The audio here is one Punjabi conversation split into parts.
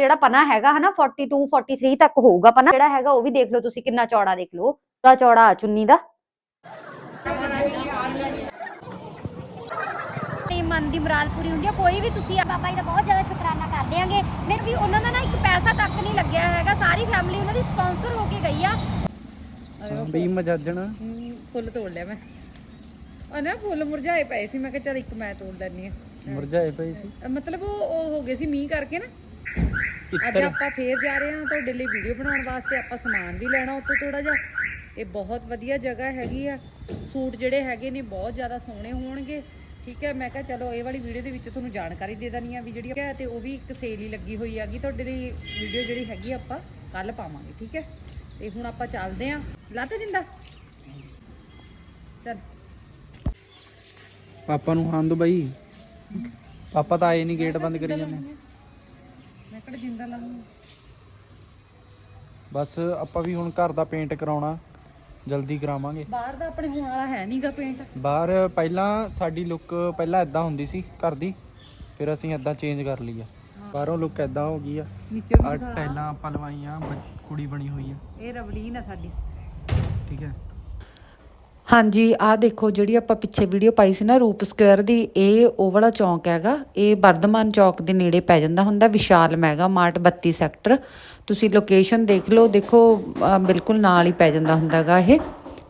ਜਿਹੜਾ ਪਨਾ ਹੈਗਾ ਹਨਾ 42 43 ਤੱਕ ਹੋਊਗਾ ਪਨਾ। ਜਿਹੜਾ ਹੈਗਾ ਉਹ ਵੀ ਦੇਖ ਲਓ ਤੁਸੀਂ ਕਿੰਨਾ ਚੌੜਾ ਦੇਖ ਲਓ। ਪੂਰਾ ਚੌੜਾ ਚੁੰਨੀ ਦਾ। ਤੇ ਮਨ ਦੀ ਮੁਰਾਦ ਪੂਰੀ ਹੁੰਦੀ ਆ। ਕੋਈ ਵੀ ਤੁਸੀਂ ਬਾਬਾ ਜੀ ਦਾ ਬਹੁਤ ਜ਼ਿਆਦਾ ਸ਼ੁਕਰਾਨਾ ਕਰਦੇ ਆਂਗੇ। ਮੇਰੇ ਵੀ ਉਹਨਾਂ ਦਾ ਨਾ ਇੱਕ ਪੈਸਾ ਤੱਕ ਨਹੀਂ ਲੱਗਿਆ ਹੈਗਾ। ਸਾਰੀ ਫੈਮਿਲੀ ਉਹਨਾਂ ਦੀ ਸਪਾਂਸਰ ਹੋ ਕੇ ਗਈ ਆ। ਵੀ ਮਜਾਜਣਾ। ਫੁੱਲ ਤੋੜ ਲਿਆ ਮੈਂ। ਆ ਨਾ ਫੁੱਲ ਮੁਰਝਾਏ ਪਏ ਸੀ। ਮੈਂ ਕਿਹਾ ਚਲ ਇੱਕ ਮੈਂ ਤੋੜ ਲੈਣੀ ਆ। ਮੁਰਝਾਏ ਪਏ ਸੀ। ਮਤਲਬ ਉਹ ਉਹ ਹੋ ਗਏ ਸੀ ਮੀਂਹ ਕਰਕੇ ਨਾ। ਅੱਜ ਆਪਾਂ ਫੇਰ ਜਾ ਰਹੇ ਹਾਂ ਤੁਹਾਡੇ ਲਈ ਵੀਡੀਓ ਬਣਾਉਣ ਵਾਸਤੇ ਆਪਾਂ ਸਮਾਨ ਵੀ ਲੈਣਾ ਉੱਥੇ ਥੋੜਾ ਜਿਹਾ। ਤੇ ਬਹੁਤ ਵਧੀਆ ਜਗ੍ਹਾ ਹੈਗੀ ਆ। ਸੂਟ ਜਿਹੜੇ ਹੈਗੇ ਨੇ ਬਹੁਤ ਜ਼ਿਆਦਾ ਸੋਹਣੇ ਹੋਣਗੇ। ਠੀਕ ਹੈ ਮੈਂ ਕਿਹਾ ਚਲੋ ਇਹ ਵਾਲੀ ਵੀਡੀਓ ਦੇ ਵਿੱਚ ਤੁਹਾਨੂੰ ਜਾਣਕਾਰੀ ਦੇ ਦਣੀ ਆ ਵੀ ਜਿਹੜੀ ਹੈ ਤੇ ਉਹ ਵੀ ਇੱਕ ਸੇਲ ਹੀ ਲੱਗੀ ਹੋਈ ਹੈਗੀ। ਤੁਹਾਡੇ ਲਈ ਵੀਡੀਓ ਜਿਹੜੀ ਹੈਗੀ ਆਪਾਂ ਕੱਲ ਪਾਵਾਂਗੇ ਠੀਕ ਹੈ? ਤੇ ਹੁਣ ਆਪਾਂ ਚੱਲਦੇ ਆਂ ਲੱਤ ਜਿੰਦਾ? ਚੱਲ। ਪਾਪਾ ਨੂੰ ਹਾਂ ਦੋ ਬਾਈ। ਪਾਪਾ ਤਾਂ ਆਏ ਨਹੀਂ ਗੇਟ ਬੰਦ ਕਰੀ ਜਾਂਦੇ। ਮੈਂ ਕਿਹੜਾ ਜਿੰਦਾ ਲਾਉਂਗਾ ਬਸ ਆਪਾਂ ਵੀ ਹੁਣ ਘਰ ਦਾ ਪੇਂਟ ਕਰਾਉਣਾ ਜਲਦੀ ਕਰਾਵਾਂਗੇ। ਬਾਹਰ ਦਾ ਆਪਣੇ ਹੋਣ ਵਾਲਾ ਹੈ ਨਹੀਂਗਾ ਪੇਂਟ ਬਾਹਰ ਪਹਿਲਾਂ ਸਾਡੀ ਲੁੱਕ ਪਹਿਲਾਂ ਇਦਾਂ ਹੁੰਦੀ ਸੀ ਘਰ ਦੀ ਫਿਰ ਅਸੀਂ ਇਦਾਂ ਚੇਂਜ ਕਰ ਲਈ ਆ। ਬਾਹਰੋਂ ਲੁੱਕ ਇਦਾਂ ਹੋ ਗਈ ਆ। ਨੀਚੇ ਆ ਟੈਲਾਂ ਆਪਾਂ ਲਵਾਈਆਂ ਕੁੜੀ ਬਣੀ ਹੋਈ ਆ। ਇਹ ਰਵਲੀਨ ਆ ਸਾਡੀ। ਠੀਕ ਹੈ। ਹਾਂਜੀ ਆਹ ਦੇਖੋ ਜਿਹੜੀ ਆਪਾਂ ਪਿੱਛੇ ਵੀਡੀਓ ਪਾਈ ਸੀ ਨਾ ਰੂਪ ਸਕੁਅਰ ਦੀ, ਇਹ ਉਹ ਵਾਲਾ ਚੌਂਕ ਹੈਗਾ। ਇਹ ਵਰਧਮਾਨ ਚੌਕ ਦੇ ਨੇੜੇ ਪੈ ਜਾਂਦਾ ਹੁੰਦਾ, ਵਿਸ਼ਾਲ ਮੈਗਾ ਮਾਰਟ 32 ਸੈਕਟਰ। ਤੁਸੀਂ ਲੋਕੇਸ਼ਨ ਦੇਖ ਲਓ, ਦੇਖੋ ਬਿਲਕੁਲ ਨਾਲ ਹੀ ਪੈ ਜਾਂਦਾ ਹੁੰਦਾਗਾ ਇਹ।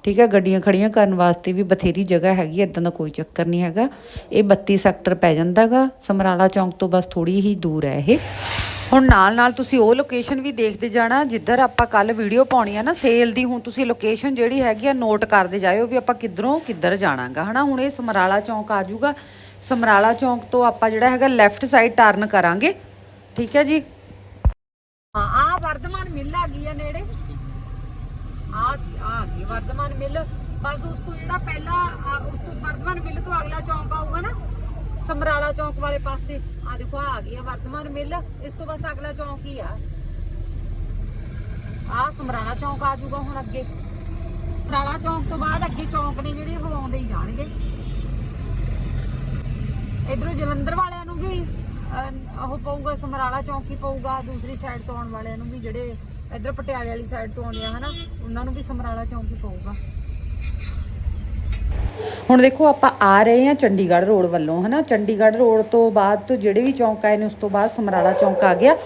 ਠੀਕ ਹੈ, ਗੱਡੀਆਂ ਖੜੀਆਂ ਕਰਨ ਵਾਸਤੇ ਵੀ ਬਥੇਰੀ ਜਗ੍ਹਾ ਹੈਗੀ ਇਦਾਂ ਦਾ ਕੋਈ ਚੱਕਰ ਨਹੀਂ ਹੈਗਾ। ਇਹ 32 ਸੈਕਟਰ ਪੈ ਜਾਂਦਾਗਾ ਸਮਰਾਲਾ ਚੌਂਕ ਤੋਂ ਬਸ ਥੋੜੀ ਹੀ ਦੂਰ ਹੈ ਇਹ। ਹੁਣ ਨਾਲ ਨਾਲ ਤੁਸੀਂ ਉਹ ਲੋਕੇਸ਼ਨ ਵੀ ਦੇਖਦੇ ਜਾਣਾ, ਜਿੱਧਰ ਆਪਾਂ ਕੱਲ ਵੀਡੀਓ ਪਾਉਣੀ ਆ ਨਾ ਸੇਲ ਦੀ, ਹੁਣ ਤੁਸੀਂ ਲੋਕੇਸ਼ਨ ਜਿਹੜੀ ਹੈਗੀ ਆ ਨੋਟ ਕਰਦੇ ਜਾਇਓ ਵੀ ਆਪਾਂ ਕਿੱਧਰੋਂ ਕਿੱਧਰ ਜਾਣਾਗਾ, ਹਨਾ? ਹੁਣ ਇਹ ਸਮਰਾਲਾ ਚੌਂਕ ਆ ਜਾਊਗਾ। ਸਮਰਾਲਾ ਚੌਂਕ ਤੋਂ ਆਪਾਂ ਜਿਹੜਾ ਹੈਗਾ ਲੈਫਟ ਸਾਈਡ ਟਰਨ ਕਰਾਂਗੇ। ਠੀਕ ਹੈ ਜੀ? ਹਾਂ ਆ ਵਰਧਮਾਨ ਮਿਲ ਆ ਗਈ ਆ ਨੇੜੇ। ਆ ਸੀ ਆ ਗਈ, ਵਰਧਮਾਨ ਮਿਲ। ਬਸ ਉਸ ਤੋਂ ਜਿਹੜਾ ਪਹਿਲਾ ਉਸ ਤੋਂ ਵਰਧਮਾਨ ਮਿਲ ਤੋਂ ਅਗਲਾ ਚੌਂਕ ਆਊਗਾ ਨਾ, ਸਮਰਾਲਾ ਚੌਂਕ ਵਾਲੇ ਪਾਸੇ। ਆ ਦੇਖੋ ਆ ਗਈ ਆ ਵਰਧਮਾਨ ਮਿਲ, ਇਸ ਤੋਂ ਬਸ ਅਗਲਾ ਚੌਂਕ ਹੀ ਆ। ਆ ਸਮਰਾਲਾ ਚੌਂਕ ਆ ਜਾਊਗਾ ਹੁਣ ਅੱਗੇ। ਸਮਰਾਲਾ ਚੌਂਕ ਤੋਂ ਬਾਅਦ ਅੱਗੇ ਚੌਂਕ ਨੇ ਜਿਹੜੇ ਉਹ ਆਉਂਦੇ ਹੀ ਜਾਣਗੇ। ਇਧਰੋਂ ਜਲੰਧਰ ਵਾਲਿਆਂ ਨੂੰ ਵੀ ਉਹ ਪਊਗਾ, ਸਮਰਾਲਾ ਚੌਂਕ ਹੀ ਪਊਗਾ, ਦੂਸਰੀ ਸਾਈਡ ਤੋਂ ਆਉਣ ਵਾਲਿਆਂ ਨੂੰ ਵੀ ਜਿਹੜੇ ਇਧਰ ਪਟਿਆਲੇ ਵਾਲੀ ਸਾਈਡ ਤੋਂ ਆਉਂਦੇ ਆ, ਹਨਾ, ਉਹਨਾਂ ਨੂੰ ਵੀ ਸਮਰਾਲਾ ਚੌਂਕ ਹੀ ਪਊਗਾ। ਹੁਣ ਦੇਖੋ ਆਪਾਂ ਆ ਰਹੇ ਹਾਂ ਚੰਡੀਗੜ੍ਹ ਰੋਡ ਵੱਲੋਂ, ਹਨਾ? ਚੰਡੀਗੜ੍ਹ ਰੋਡ ਤੋਂ ਬਾਅਦ ਤੋਂ ਜਿਹੜੇ ਵੀ ਚੌਂਕ ਆਏ ਨੇ, ਉਸ ਤੋਂ ਬਾਅਦ ਸਮਰਾਲਾ ਚੌਂਕ ਆ ਗਿਆ,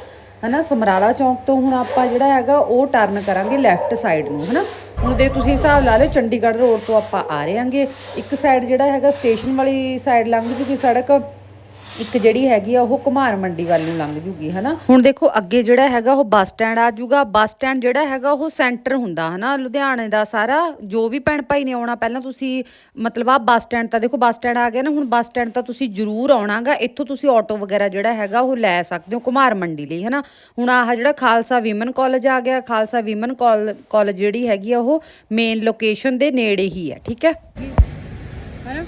ਹਨਾ? ਸਮਰਾਲਾ ਚੌਂਕ ਤੋਂ ਹੁਣ ਆਪਾਂ ਜਿਹੜਾ ਹੈਗਾ, ਉਹ ਟਰਨ ਕਰਾਂਗੇ ਲੈਫਟ ਸਾਈਡ ਨੂੰ, ਹਨਾ? ਹੁਣ ਦੇ ਤੁਸੀਂ ਹਿਸਾਬ ਲਾ ਲਓ, ਚੰਡੀਗੜ੍ਹ ਰੋਡ ਤੋਂ ਆਪਾਂ ਆ ਰਹੇ ਹਾਂਗੇ। ਇੱਕ ਸਾਈਡ ਜਿਹੜਾ ਹੈਗਾ ਸਟੇਸ਼ਨ ਵਾਲੀ ਸਾਈਡ ਲੰਘ ਜੂਗੀ ਸੜਕ। ਇੱਕ ਜਿਹੜੀ ਹੈਗੀ ਆ ਉਹ ਕੁਮਾਰ ਮੰਡੀ ਵੱਲ ਨੂੰ ਲੰਘ ਜੂਗੀ ਹਨਾ? ਹੁਣ ਦੇਖੋ ਅੱਗੇ ਜਿਹੜਾ ਹੈਗਾ ਉਹ ਬੱਸ ਸਟੈਂਡ ਆ ਜਾਊਗਾ ਬੱਸ ਸਟੈਂਡ ਜਿਹੜਾ ਹੈਗਾ ਉਹ ਸੈਂਟਰ ਹੁੰਦਾ ਹਨਾ? ਲੁਧਿਆਣੇ ਦਾ ਸਾਰਾ ਜੋ ਵੀ ਭੈਣ ਭਾਈ ਨੇ ਆਉਣਾ ਪਹਿਲਾਂ ਤੁਸੀਂ ਮਤਲਬ ਆ ਬੱਸ ਸਟੈਂਡ ਤਾਂ ਦੇਖੋ ਬੱਸ ਸਟੈਂਡ ਆ ਗਿਆ ਨਾ ਹੁਣ ਬੱਸ ਸਟੈਂਡ ਤਾਂ ਤੁਸੀਂ ਜ਼ਰੂਰ ਆਉਣਾਗਾ। ਇੱਥੋਂ ਤੁਸੀਂ ਆਟੋ ਵਗੈਰਾ ਜਿਹੜਾ ਹੈਗਾ ਉਹ ਲੈ ਸਕਦੇ ਹੋ ਕੁਮਾਰ ਮੰਡੀ ਲਈ ਹਨਾ? ਹੁਣ ਆਹ ਜਿਹੜਾ ਖਾਲਸਾ ਵਿਮਨ ਕਾਲਜ ਆ ਗਿਆ ਖਾਲਸਾ ਵਿਮਨ ਕਾਲਜ ਜਿਹੜੀ ਹੈਗੀ ਆ ਉਹ ਮੇਨ ਲੋਕੇਸ਼ਨ ਦੇ ਨੇੜੇ ਹੀ ਹੈ ਠੀਕ ਹੈ? ਹਨਾ?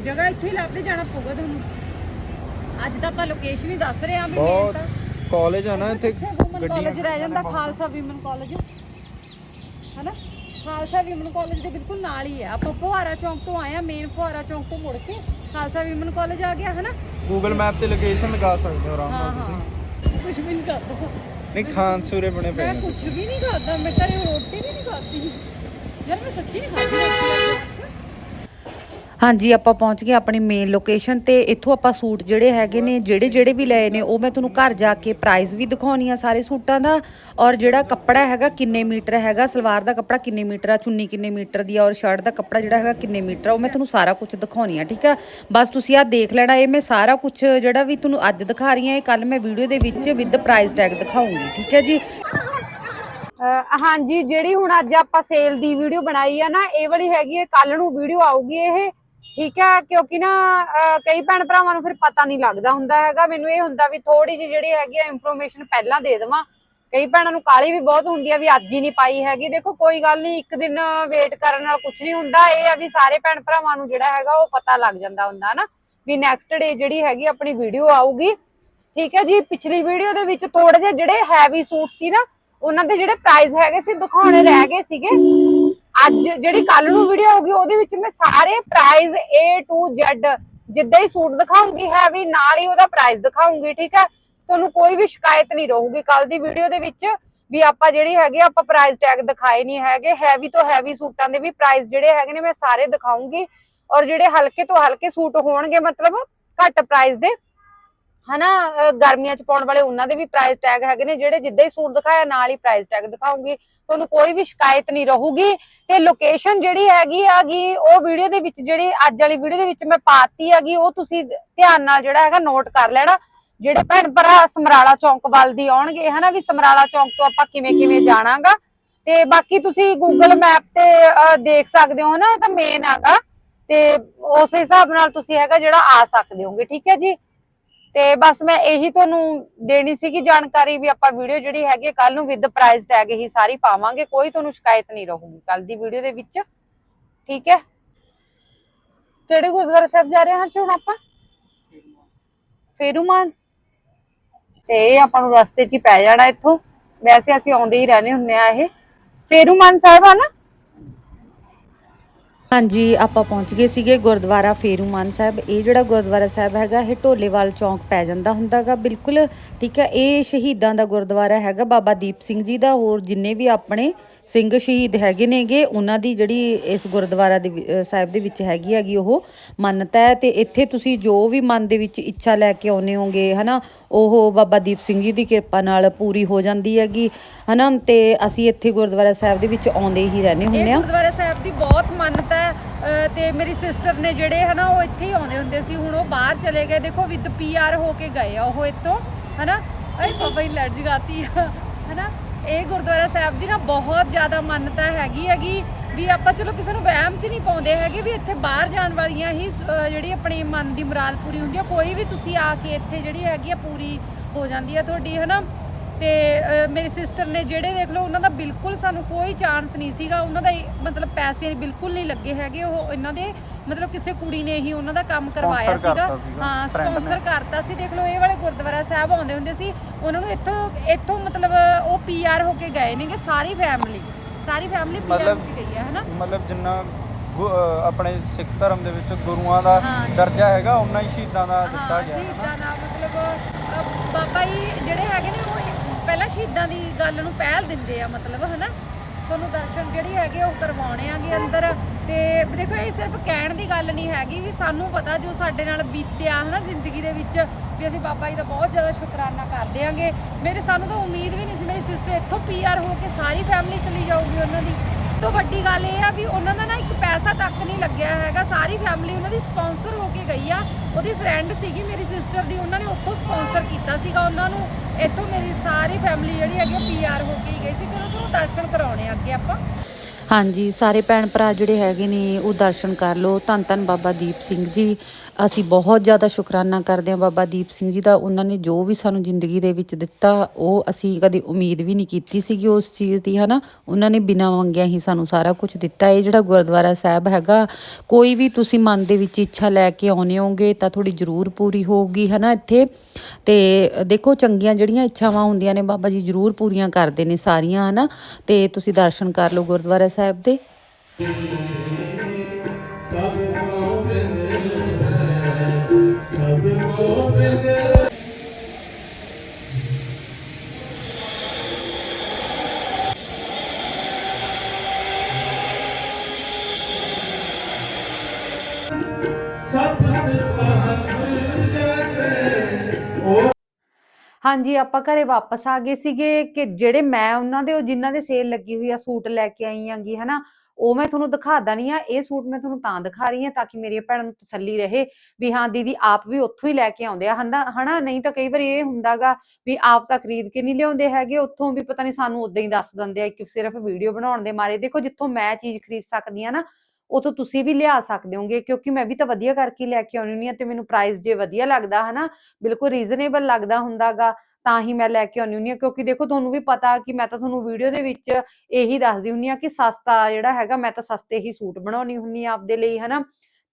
ਜਗ੍ਹਾ ਇੱਥੇ ਹੀ ਲੱਭਦੇ ਜਾਣਾ ਪਊਗਾ ਤੁਹਾਨੂੰ। ਅੱਜ ਤਾਂ ਆਪਾਂ ਲੋਕੇਸ਼ਨ ਹੀ ਦੱਸ ਰਹੇ ਆਂ ਵੀ ਬਹੁਤ ਕਾਲਜ ਆ ਨਾ ਇੱਥੇ ਕਾਲਜ ਰਹਿ ਜਾਂਦਾ ਖਾਲਸਾ ਵਿਮਨ ਕਾਲਜ ਹਨਾ? ਖਾਲਸਾ ਵਿਮਨ ਕਾਲਜ ਦੇ ਬਿਲਕੁਲ ਨਾਲ ਹੀ ਹੈ ਆਪਾਂ ਫੁਹਾਰਾ ਚੌਂਕ ਤੋਂ ਆਏ ਆ ਮੇਨ ਫੁਹਾਰਾ ਚੌਂਕ ਤੋਂ ਮੁੜ ਕੇ ਖਾਲਸਾ ਵਿਮਨ ਕਾਲਜ ਆ ਗਿਆ ਹਨਾ? ਗੂਗਲ ਮੈਪ ਤੇ ਲੋਕੇਸ਼ਨ ਲਗਾ ਸਕਦੇ ਹੋ ਆਰਾਮ ਨਾਲ ਤੁਸੀਂ। ਕੁਝ ਵੀ ਨਹੀਂ ਕਰਦਾ। ਨਹੀਂ ਖਾਨ ਸੂਰੇ ਬਣੇ ਪਏ ਮੈਂ ਕੁਝ ਵੀ ਨਹੀਂ ਖਾਦਾ ਮੈਂ ਘਰੇ ਰੋਟੀ ਵੀ ਨਹੀਂ ਖਾਦੀ ਯਾਰ ਮੈਂ ਸੱਚੀ ਨਹੀਂ ਖਾਦੀ ਹਾਂਜੀ, ਆਪਾਂ ਪਹੁੰਚ ਗਏ ਆਪਣੀ ਮੇਨ ਲੋਕੇਸ਼ਨ ਤੇ। ਇੱਥੋਂ ਆਪਾਂ ਸੂਟ ਜਿਹੜੇ ਹੈਗੇ ਨੇ, ਜਿਹੜੇ ਜਿਹੜੇ ਵੀ ਲਏ ਨੇ, ਉਹ ਮੈਂ ਤੁਹਾਨੂੰ ਘਰ ਜਾ ਕੇ ਪ੍ਰਾਈਸ ਵੀ ਦਿਖਾਉਣੀ ਆ ਸਾਰੇ ਸੂਟਾਂ ਦਾ। ਔਰ ਜਿਹੜਾ ਕੱਪੜਾ ਹੈਗਾ, ਕਿੰਨੇ ਮੀਟਰ ਹੈਗਾ, ਸਲਵਾਰ ਦਾ ਕੱਪੜਾ ਕਿੰਨੇ ਮੀਟਰ ਆ, ਚੁੰਨੀ ਕਿੰਨੇ ਮੀਟਰ ਦੀ ਆ, ਔਰ ਸ਼ਰਟ ਦਾ ਕੱਪੜਾ ਜਿਹੜਾ ਹੈਗਾ, ਕਿੰਨੇ ਮੀਟਰ ਆ, ਉਹ ਮੈਂ ਤੁਹਾਨੂੰ ਸਾਰਾ ਕੁਝ ਦਿਖਾਉਣੀ ਆ, ਠੀਕ ਆ? ਬਸ ਤੁਸੀਂ ਆ ਦੇਖ ਲੈਣਾ, ਇਹ ਮੈਂ ਸਾਰਾ ਕੁਝ ਜਿਹੜਾ ਵੀ ਤੁਹਾਨੂੰ ਅੱਜ ਦਿਖਾ ਰਹੀ ਆ, ਇਹ ਕੱਲ ਮੈਂ ਵੀਡੀਓ ਦੇ ਵਿੱਚ ਵਿਦ ਪ੍ਰਾਈਸ ਟੈਗ ਦਿਖਾਉਂਗੀ, ਠੀਕ ਹੈ ਜੀ? ਹਾਂਜੀ, ਜਿਹੜੀ ਹੁਣ ਅੱਜ ਆਪਾਂ ਸੇਲ ਦੀ ਵੀਡੀਓ ਬਣਾਈ ਆ ਨਾ, ਇਹ ਵਾਲੀ ਹੈਗੀ ਹੈ ਕੱਲ ਨੂੰ ਵੀਡੀਓ ਆਊਗੀ ਇਹ। ਠੀਕ ਹੈ ਕਿਉਂਕਿ ਨਾ ਕਈ ਭੈਣ ਭਰਾਵਾਂ ਨੂੰ ਫਿਰ ਪਤਾ ਨਹੀਂ ਲੱਗਦਾ ਹੁੰਦਾ ਹੈਗਾ। ਮੈਨੂੰ ਇਹ ਹੁੰਦਾ ਵੀ ਥੋੜੀ ਜਿਹੀ ਜਿਹੜੀ ਹੈਗੀ ਆ ਇਨਫੋਰਮੇਸ਼ਨ ਪਹਿਲਾਂ ਦੇ ਦੇਵਾਂ। ਕਈ ਭੈਣਾਂ ਨੂੰ ਕਾਲੀ ਵੀ ਬਹੁਤ ਹੁੰਦੀ ਆ ਵੀ ਅੱਜ ਹੀ ਨਹੀਂ ਪਾਈ ਹੈਗੀ। ਦੇਖੋ ਕੋਈ ਗੱਲ ਨਹੀਂ ਇੱਕ ਦਿਨ ਵੇਟ ਕਰਨ ਨਾਲ ਕੁਝ ਨਹੀਂ ਹੁੰਦਾ। ਇਹ ਆ ਵੀ ਸਾਰੇ ਭੈਣ ਭਰਾਵਾਂ ਨੂੰ ਜਿਹੜਾ ਹੈਗਾ ਉਹ ਪਤਾ ਲੱਗ ਜਾਂਦਾ ਹੁੰਦਾ ਨਾ ਵੀ ਨੈਕਸਟ ਡੇ ਜਿਹੜੀ ਹੈਗੀ ਆਪਣੀ ਵੀਡੀਓ ਆਊਗੀ। ਠੀਕ ਹੈ ਜੀ ਪਿਛਲੀ ਵੀਡੀਓ ਦੇ ਵਿੱਚ ਥੋੜੇ ਜਿਹੇ ਜਿਹੜੇ ਹੈਵੀ ਸੂਟ ਸੀ ਨਾ ਉਹਨਾਂ ਦੇ ਜਿਹੜੇ ਪ੍ਰਾਈਸ ਹੈਗੇ ਸੀ ਦਿਖਾਉਣੇ ਰਹਿ ਗਏ ਸੀਗੇ। ਅੱਜ ਜਿਹੜੀ ਕੱਲ ਨੂੰ ਵੀਡੀਓ ਹੋਊਗੀ ਉਹਦੇ ਵਿੱਚ ਮੈਂ ਸਾਰੇ ਪ੍ਰਾਈਸ A to Z ਜਿੱਦਾਂ ਹੀ ਸੂਟ ਦਿਖਾਉਂਗੀ ਹੈਵੀ ਨਾਲ ਹੀ ਉਹਦਾ ਪ੍ਰਾਈਸ ਦਿਖਾਉਂਗੀ, ਠੀਕ ਹੈ? ਤੁਹਾਨੂੰ ਕੋਈ ਵੀ ਸ਼ਿਕਾਇਤ ਨਹੀਂ ਰਹੂਗੀ ਕੱਲ ਦੀ ਵੀਡੀਓ ਦੇ ਵਿੱਚ ਵੀ ਆਪਾਂ ਜਿਹੜੀ ਹੈਗੇ ਆਪਾਂ ਪ੍ਰਾਈਸ ਟੈਗ ਦਿਖਾਏ ਨਹੀਂ ਹੈਗੇ। ਹੈਵੀ ਤੋਂ ਹੈਵੀ ਸੂਟਾਂ ਦੇ ਵੀ ਪ੍ਰਾਈਸ ਜਿਹੜੇ ਹੈਗੇ ਨੇ, ਮੈਂ ਸਾਰੇ ਦਿਖਾਉਂਗੀ। ਔਰ ਜਿਹੜੇ ਹਲਕੇ ਤੋਂ ਹਲਕੇ ਸੂਟ ਹੋਣਗੇ, ਮਤਲਬ ਘੱਟ ਪ੍ਰਾਈਸ ਦੇ ਹਨਾ ਗਰਮੀਆਂ ਚ ਪਾਉਣ ਵਾਲੇ ਉਹਨਾਂ ਦੇ ਵੀ ਪ੍ਰਾਈਸ ਟੈਗ ਹੈਗੇ ਨੇ, ਜਿਹੜੇ ਜਿੱਦਾਂ ਹੀ ਸੂਟ ਦਿਖਾਇਆ, ਨਾਲ ਹੀ ਪ੍ਰਾਈਸ ਟੈਗ ਦਿਖਾਉਂਗੀ। ਤੁਹਾਨੂੰ ਕੋਈ ਵੀ ਸ਼ਿਕਾਇਤ ਨਹੀਂ ਰਹੂਗੀ। ਤੇ ਲੋਕੇਸ਼ਨ ਜਿਹੜੀ ਹੈਗੀ ਆਗੀ, ਉਹ ਵੀਡੀਓ ਦੇ ਵਿੱਚ ਜਿਹੜੀ ਅੱਜ ਵਾਲੀ ਵੀਡੀਓ ਦੇ ਵਿੱਚ ਮੈਂ ਪਾਤੀ ਹੈਗੀ, ਉਹ ਤੁਸੀਂ ਧਿਆਨ ਨਾਲ ਜਿਹੜਾ ਹੈਗਾ ਨੋਟ ਕਰ ਲੈਣਾ। ਜਿਹੜੇ ਭੈਣ ਭਰਾ ਸਮਰਾਲਾ ਚੌਂਕ ਵੱਲ ਦੀ ਆਉਣਗੇ, ਹਨਾ ਵੀ ਸਮਰਾਲਾ ਚੌਂਕ ਤੋਂ ਆਪਾਂ ਕਿਵੇਂ ਕਿਵੇਂ ਜਾਣਾਗਾ। ਤੇ ਬਾਕੀ ਤੁਸੀਂ ਗੂਗਲ ਮੈਪ ਤੇ ਦੇਖ ਸਕਦੇ ਹੋ ਨਾ ਇਹ ਤਾਂ ਮੇਨ ਹੈਗਾ। ਤੇ ਉਸ ਹਿਸਾਬ ਨਾਲ ਤੁਸੀਂ ਹੈਗਾ ਜਿਹੜਾ ਆ ਸਕਦੇ ਹੋਗੇ, ਠੀਕ ਹੈ ਜੀ? ਤੇ ਬਸ ਮੈਂ ਇਹੀ ਤੁਹਾਨੂੰ ਦੇਣੀ ਸੀਗੀ ਜਾਣਕਾਰੀ ਵੀ ਆਪਾਂ ਵੀਡੀਓ ਜਿਹੜੀ ਹੈਗੀ ਕੱਲ ਨੂੰ ਵਿਦ ਪ੍ਰਾਈਸ ਟੈਗ ਹੀ ਸਾਰੀ ਪਾਵਾਂਗੇ, ਕੋਈ ਤੁਹਾਨੂੰ ਸ਼ਿਕਾਇਤ ਨਹੀਂ ਰਹੂਗੀ ਕੱਲ ਦੀ ਵੀਡੀਓ ਦੇ ਵਿੱਚ। ਠੀਕ ਹੈ? ਕਿਹੜੇ ਗੁਰਦੁਆਰਾ ਸਾਹਿਬ ਜਾ ਰਹੇ ਹਾਂ ਹੁਣ ਆਪਾਂ? ਫੇਰੂਮਾਨ। ਤੇ ਇਹ ਆਪਾਂ ਨੂੰ ਰਸਤੇ 'ਚ ਹੀ ਪੈ ਜਾਣਾ ਇੱਥੋਂ। ਵੈਸੇ ਅਸੀਂ ਆਉਂਦੇ ਹੀ ਰਹਿੰਦੇ ਹੁੰਨੇ ਆ ਇਹ। ਫੇਰੂਮਾਨ ਸਾਹਿਬ ਆ ਨਾ? ਹਾਂਜੀ, ਆਪਾਂ ਪਹੁੰਚ ਗਏ ਸੀਗੇ ਗੁਰਦੁਆਰਾ ਫੇਰੂਮਾਨ ਸਾਹਿਬ। ਇਹ ਜਿਹੜਾ ਗੁਰਦੁਆਰਾ ਸਾਹਿਬ ਹੈਗਾ, ਇਹ ਢੋਲੇਵਾਲ ਚੌਂਕ ਪੈ ਜਾਂਦਾ ਹੁੰਦਾਗਾ। ਬਿਲਕੁਲ ਠੀਕ ਹੈ, ਇਹ ਸ਼ਹੀਦਾਂ ਦਾ ਗੁਰਦੁਆਰਾ ਹੈਗਾ, ਬਾਬਾ ਦੀਪ ਸਿੰਘ ਜੀ ਦਾ। ਹੋਰ ਜਿੰਨੇ ਵੀ ਆਪਣੇ ਸਿੰਘ ਸ਼ਹੀਦ ਹੈਗੇ ਨੇਗੇ, ਉਹਨਾਂ ਦੀ ਜਿਹੜੀ ਇਸ ਗੁਰਦੁਆਰਾ ਦੇ ਸਾਹਿਬ ਦੇ ਵਿੱਚ ਹੈਗੀ ਹੈਗੀ ਉਹ ਮੰਨਤਾ ਹੈ। ਤੇ ਇੱਥੇ ਤੁਸੀਂ ਜੋ ਵੀ ਮਨ ਦੇ ਵਿੱਚ ਇੱਛਾ ਲੈ ਕੇ ਆਉਨੇ ਹੋਗੇ ਹਨਾ, ਉਹ ਬਾਬਾ ਦੀਪ ਸਿੰਘ ਜੀ ਦੀ ਕਿਰਪਾ ਨਾਲ ਪੂਰੀ ਹੋ ਜਾਂਦੀ ਹੈਗੀ, ਹਨਾ। ਤੇ ਅਸੀਂ ਇੱਥੇ ਗੁਰਦੁਆਰਾ ਸਾਹਿਬ ਦੇ ਵਿੱਚ ਆਉਂਦੇ ਹੀ ਰਹਿੰਦੇ ਹੁੰਦੇ ਇਹ ਆ ਗੁਰਦੁਆਰਾ ਸਾਹਿਬ ਦੀ ਬਹੁਤ ਮੰਨਤ ਹੈ ਤੇ ਮੇਰੀ ਸਿਸਟਰ ਨੇ ਜਿਹੜੇ ਹਨਾ ਉਹ ਇੱਥੇ ਹੀ ਆਉਂਦੇ ਹੁੰਦੇ ਸੀ। ਹੁਣ ਉਹ ਬਾਹਰ ਚਲੇ ਗਏ। ਦੇਖੋ ਵਿਦ ਪੀਆਰ ਹੋ ਕੇ ਗਏ ਆ ਉਹ ਇੱਥੋਂ, ਹਨਾ? ਅਰੇ ਬਾਬਾ ਹੀ ਲੜ ਜਗਾਤੀ ਹਨਾ? ਇਹ ਗੁਰਦੁਆਰਾ ਸਾਹਿਬ ਦੀ ਨਾ ਬਹੁਤ ਜ਼ਿਆਦਾ ਮੰਨਤਾ ਹੈਗੀ ਹੈਗੀ, ਵੀ ਆਪਾਂ ਚਲੋ ਕਿਸੇ ਨੂੰ ਵਹਿਮ 'ਚ ਨਹੀਂ ਪਾਉਂਦੇ ਹੈਗੇ ਵੀ ਇੱਥੇ ਬਾਹਰ ਜਾਣ ਵਾਲੀਆਂ ਹੀ ਜਿਹੜੀ ਆਪਣੇ ਮਨ ਦੀ ਮੁਰਾਦ ਪੂਰੀ ਹੁੰਦੀ ਹੈ ਕੋਈ ਵੀ ਤੁਸੀਂ ਆ ਕੇ ਇੱਥੇ ਜਿਹੜੀ ਹੈਗੀ ਆ, ਪੂਰੀ ਹੋ ਜਾਂਦੀ ਆ ਤੁਹਾਡੀ, ਹਨਾ? ਤੇ ਮੇਰੀ ਸਿਸਟਰ ਨੇ ਜਿਹੜੇ ਦੇਖ ਲਓ ਉਹਨਾਂ ਦਾ ਬਿਲਕੁਲ ਸਾਨੂੰ ਕੋਈ ਚਾਂਸ ਨਹੀਂ ਸੀਗਾ। ਉਹਨਾਂ ਦਾ ਮਤਲਬ ਪੈਸੇ ਬਿਲਕੁਲ ਨਹੀਂ ਲੱਗੇ ਹੈਗੇ। ਉਹ ਇਹਨਾਂ ਦੇ ਮਤਲਬ ਕਿਸੇ ਕੁੜੀ ਨੇ ਹੀ ਉਹਨਾਂ ਦਾ ਕੰਮ ਕਰਵਾਇਆ ਸੀਗਾ। ਹਾਂ। ਸਪਾਂਸਰ ਕਰਤਾ ਸੀ। ਦੇਖ ਲਓ ਇਹ ਵਾਲੇ ਗੁਰਦੁਆਰਾ ਸਾਹਿਬ ਆਉਂਦੇ ਹੁੰਦੇ ਸੀ। ਉਹਨਾਂ ਨੂੰ ਇੱਥੋਂ ਇੱਥੋਂ ਮਤਲਬ ਉਹ ਪੀਆਰ ਹੋ ਕੇ ਗਏ ਨੇਗੇ ਸਾਰੀ ਫੈਮਿਲੀ ਸਾਰੀ ਫੈਮਿਲੀ ਪੀਆਰ ਹੋ ਕੇ ਗਈ ਹੈ ਹਨਾ? ਮਤਲਬ ਜਿੰਨਾ ਆਪਣੇ ਸਿੱਖ ਧਰਮ ਦੇ ਵਿੱਚ ਗੁਰੂਆਂ ਦਾ। ਦਰਜਾ ਹੈਗਾ ਉਨਾ ਹੀ ਸ਼ਹੀਦਾਂ ਦਾ ਦਿੱਤਾ ਗਿਆ ਹੈ। ਸ਼ਹੀਦਾਂ ਦਾ ਮਤਲਬ ਬਾਬਾ ਜੀ ਜਿਹੜੇ ਹੈਗੇ ਨੇ ਉਹ ਪਹਿਲਾਂ ਸ਼ਹੀਦਾਂ ਦੀ ਗੱਲ ਨੂੰ ਪਹਿਲ ਦਿੰਦੇ ਆ, ਮਤਲਬ, ਹਨਾ? ਤੁਹਾਨੂੰ ਦਰਸ਼ਨ ਜਿਹੜੀ ਹੈਗੇ ਉਹ ਕਰਵਾਉਣੇ ਆਗੇ ਅੰਦਰ। ਤੇ ਦੇਖੋ, ਇਹ ਸਿਰਫ ਕਹਿਣ ਦੀ ਗੱਲ ਨਹੀਂ ਹੈਗੀ ਵੀ ਸਾਨੂੰ ਪਤਾ ਜੋ ਸਾਡੇ ਨਾਲ ਬੀਤਿਆ, ਹਨਾ, ਜ਼ਿੰਦਗੀ ਦੇ ਵਿੱਚ, ਵੀ ਅਸੀਂ ਬਾਬਾ ਜੀ ਦਾ ਬਹੁਤ ਜ਼ਿਆਦਾ ਸ਼ੁਕਰਾਨਾ ਕਰਦੇ ਆਂਗੇ। ਮੇਰੇ ਸਾਨੂੰ ਤਾਂ ਉਮੀਦ ਵੀ ਨਹੀਂ ਸੀ, ਮੇਰੀ ਸਿਸਟਰ ਇੱਥੋਂ ਪੀਆਰ ਹੋ ਕੇ ਸਾਰੀ ਫੈਮਿਲੀ ਚਲੀ ਜਾਊਗੀ ਉਹਨਾਂ ਦੀ। ਤੋਂ ਵੱਡੀ ਗੱਲ ਇਹ ਆ ਵੀ ਉਹਨਾਂ ਦਾ ਨਾ ਇੱਕ ਪੈਸਾ ਤੱਕ ਨਹੀਂ ਲੱਗਿਆ ਹੈਗਾ, ਸਾਰੀ ਫੈਮਿਲੀ ਉਹਨਾਂ ਦੀ ਸਪਾਂਸਰ ਹੋ ਕੇ ਗਈ ਆ। ਉਹਦੀ ਫਰੈਂਡ ਸੀਗੀ ਮੇਰੀ ਸਿਸਟਰ ਦੀ, ਉਹਨਾਂ ਨੇ ਉੱਥੋਂ ਸਪਾਂਸਰ ਕੀਤਾ ਸੀਗਾ। ਉਹਨਾਂ ਨੂੰ ਇੱਥੋਂ ਮੇਰੀ ਸਾਰੀ ਫੈਮਿਲੀ ਜਿਹੜੀ ਹੈਗੀ ਪੀਆਰ ਹੋ ਕੇ ਹੀ ਗਈ ਸੀ। ਚਲੋ ਤੁਹਾਨੂੰ ਦਰਸ਼ਨ ਕਰਾਉਣੇ ਅੱਗੇ ਆਪਾਂ। ਹਾਂਜੀ, ਸਾਰੇ ਭੈਣ ਭਰਾ ਜਿਹੜੇ ਹੈਗੇ ਨੇ, ਉਹ ਦਰਸ਼ਨ ਕਰ ਲਓ। ਧੰਨ ਧੰਨ ਬਾਬਾ ਦੀਪ ਸਿੰਘ ਜੀ। ਅਸੀਂ ਬਹੁਤ ਜ਼ਿਆਦਾ ਸ਼ੁਕਰਾਨਾ ਕਰਦੇ ਹਾਂ ਬਾਬਾ ਦੀਪ ਸਿੰਘ ਜੀ ਦਾ। ਉਹਨਾਂ ਨੇ ਜੋ ਵੀ ਸਾਨੂੰ ਜ਼ਿੰਦਗੀ ਦੇ ਵਿੱਚ ਦਿੱਤਾ, ਉਹ ਅਸੀਂ ਕਦੇ ਉਮੀਦ ਵੀ ਨਹੀਂ ਕੀਤੀ ਸੀਗੀ ਉਸ ਚੀਜ਼ ਦੀ, ਹਨਾ? ਉਹਨਾਂ ਨੇ ਬਿਨਾਂ ਮੰਗਿਆ ਹੀ ਸਾਨੂੰ ਸਾਰਾ ਕੁਝ ਦਿੱਤਾ। ਇਹ ਜਿਹੜਾ ਗੁਰਦੁਆਰਾ ਸਾਹਿਬ ਹੈਗਾ, ਕੋਈ ਵੀ ਤੁਸੀਂ ਮਨ ਦੇ ਵਿੱਚ ਇੱਛਾ ਲੈ ਕੇ ਆਉਨੇ ਹੋਗੇ ਤਾਂ ਥੋੜੀ ਜ਼ਰੂਰ ਪੂਰੀ ਹੋਊਗੀ, ਹਨਾ, ਇੱਥੇ? ਤੇ ਦੇਖੋ, ਚੰਗੀਆਂ ਜਿਹੜੀਆਂ ਇੱਛਾਵਾਂ ਹੁੰਦੀਆਂ ਨੇ ਬਾਬਾ ਜੀ ਜ਼ਰੂਰ ਪੂਰੀਆਂ ਕਰਦੇ ਨੇ ਸਾਰੀਆਂ, ਹਨਾ? ਤੇ ਤੁਸੀਂ ਦਰਸ਼ਨ ਕਰ ਲਓ ਗੁਰਦੁਆਰਾ ਸਾਹਿਬ ਦੇ। ਹਾਂਜੀ, ਆਪਾਂ ਘਰੇ ਵਾਪਸ ਆ ਗਏ ਸੀਗੇ ਕਿ ਜਿਹੜੇ ਮੈਂ ਉਹਨਾਂ ਦੇ, ਉਹ ਜਿਨ੍ਹਾਂ ਦੇ ਸੇਲ ਲੱਗੀ ਹੋਈ ਆ, ਸੂਟ ਲੈ ਕੇ ਆਈ ਆਂਗੀ ਹਨਾ? ਉਹ ਮੈਂ ਤੁਹਾਨੂੰ ਦਿਖਾ ਦਣੀ ਆ, ਇਹ ਸੂਟ ਮੈਂ ਤੁਹਾਨੂੰ ਤਾਂ ਦਿਖਾ ਰਹੀ ਆ ਤਾਂ ਕਿ ਮੇਰੀ ਭੈਣ ਨੂੰ ਤਸੱਲੀ ਰਹੇ ਵੀ ਹਾਂ, ਦੀਦੀ ਆਪ ਵੀ ਉੱਥੋਂ ਹੀ ਲੈ ਕੇ ਆਉਂਦੇ ਆ ਹਨਾ ਹਨਾ? ਨਹੀਂ ਤਾਂ ਕਈ ਵਾਰੀ ਇਹ ਹੁੰਦਾਗਾ ਵੀ ਆਪ ਤਾਂ ਖਰੀਦ ਕੇ ਨਹੀਂ ਲਿਆਉਂਦੇ ਹੈਗੇ, ਉੱਥੋਂ ਵੀ ਪਤਾ ਨਹੀਂ ਸਾਨੂੰ ਉਦਾਂ ਹੀ ਦੱਸ ਦਿੰਦੇ ਆ ਕਿ ਸਿਰਫ ਵੀਡੀਓ ਬਣਾਉਣ ਦੇ ਮਾਰੇ। ਦੇਖੋ, ਜਿੱਥੋਂ ਮੈਂ ਚੀਜ਼ ਖਰੀਦ ਸਕਦੀ ਆ ਨਾ ਉਥੋਂ ਤੁਸੀਂ ਵੀ ਲਿਆ ਸਕਦੇ ਹੋਗੇ, ਕਿਉਂਕਿ ਮੈਂ ਵੀ ਤਾਂ ਵਧੀਆ ਕਰਕੇ ਲੈ ਕੇ ਆਉਣੀ ਹੁੰਦੀ ਆ ਤੇ ਮੈਨੂੰ ਪ੍ਰਾਈਸ ਜੇ ਵਧੀਆ ਲੱਗਦਾ ਹਨਾ, ਬਿਲਕੁਲ ਰੀਜ਼ਨੇਬਲ ਲੱਗਦਾ ਹੁੰਦਾਗਾ, ਤਾਂ ਹੀ ਮੈਂ ਲੈ ਕੇ ਆਉਣੀ ਹੁੰਦੀ ਆ ਕਿਉਂਕਿ ਦੇਖੋ ਤੁਹਾਨੂੰ ਵੀ ਪਤਾ ਕਿ ਮੈਂ ਤਾਂ ਤੁਹਾਨੂੰ ਵੀਡੀਓ ਦੇ ਵਿੱਚ ਇਹੀ ਦੱਸਦੀ ਹੁੰਦੀ ਆ ਕਿ ਸਸਤਾ ਜਿਹੜਾ ਹੈਗਾ, ਮੈਂ ਤਾਂ ਸਸਤੇ ਹੀ ਸੂਟ ਬਣਾਉਣੀ ਹੁੰਨੀ ਆ ਆਪਦੇ ਲਈ ਹਨਾ।